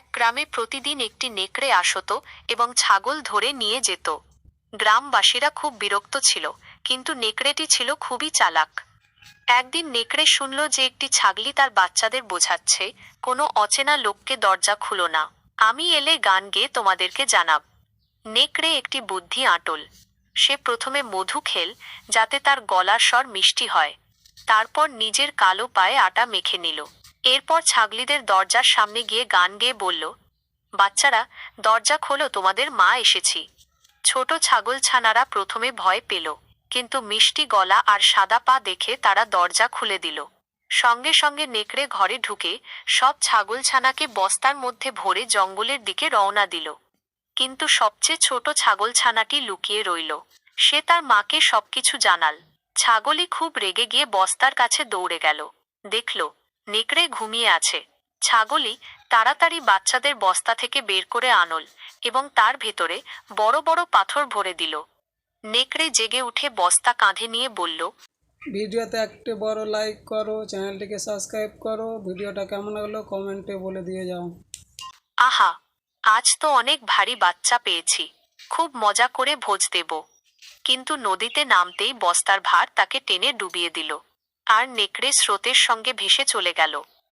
এক গ্রামে প্রতিদিন একটি নেকড়ে আসত এবং ছাগল ধরে নিয়ে যেত। গ্রামবাসীরা খুব বিরক্ত ছিল, কিন্তু নেকড়েটি ছিল খুবই চালাক। একদিন নেকড়ে শুনল যে একটি ছাগলি তার বাচ্চাদের বোঝাচ্ছে, কোনো অচেনা লোককে দরজা খুলো না। আমি এলে গান গেয়ে তোমাদেরকে জানাব। নেকড়ে একটি বুদ্ধি আঁটল। সে প্রথমে মধু খেল, যাতে তার গলার স্বর মিষ্টি হয়। তারপর নিজের কালো পায়ে আটা মেখে নিল। এরপর ছাগলিদের দরজার সামনে গিয়ে গান গেয়ে বলল, বাচ্চারা, দরজা খোলো, তোমাদের মা এসেছি। ছোট ছাগল ছানারা প্রথমে ভয় পেল, কিন্তু মিষ্টি গলা আর সাদা পা দেখে তারা দরজা খুলে দিল। সঙ্গে সঙ্গে নেকড়ে ঘরে ঢুকে সব ছাগলছানাকে বস্তার মধ্যে ভরে জঙ্গলের দিকে রওনা দিল। কিন্তু সবচেয়ে ছোট ছাগলছানাটি লুকিয়ে রইল। সে তার মাকে সবকিছু জানাল। ছাগলই খুব রেগে গিয়ে বস্তার কাছে দৌড়ে গেল। দেখল নেকড়ে ঘুমিয়ে আছে। ছাগলই তাড়াতাড়ি বাচ্চাদের বস্তা থেকে বের করে আনল এবং তার ভেতরে বড় বড় পাথর ভরে দিল। নেকড়ে জেগে উঠে বস্তা কাঁধে নিয়ে বলল ভিডিওতে একটি বড় লাইক করো চ্যানেলটিকে সাবস্ক্রাইব করো ভিডিওটা কেমন লাগল কমেন্টে বলে দিয়ে যাও। আহা আজ তো অনেক ভারী বাচ্চা পেয়েছি খুব মজা করে ভোজ দেব। কিন্তু নদীতে নামতেই বস্তার ভার তাকে টেনে ডুবিয়ে দিল। আর নেকড়ে স্রোতের সঙ্গে ভেসে চলে গেল।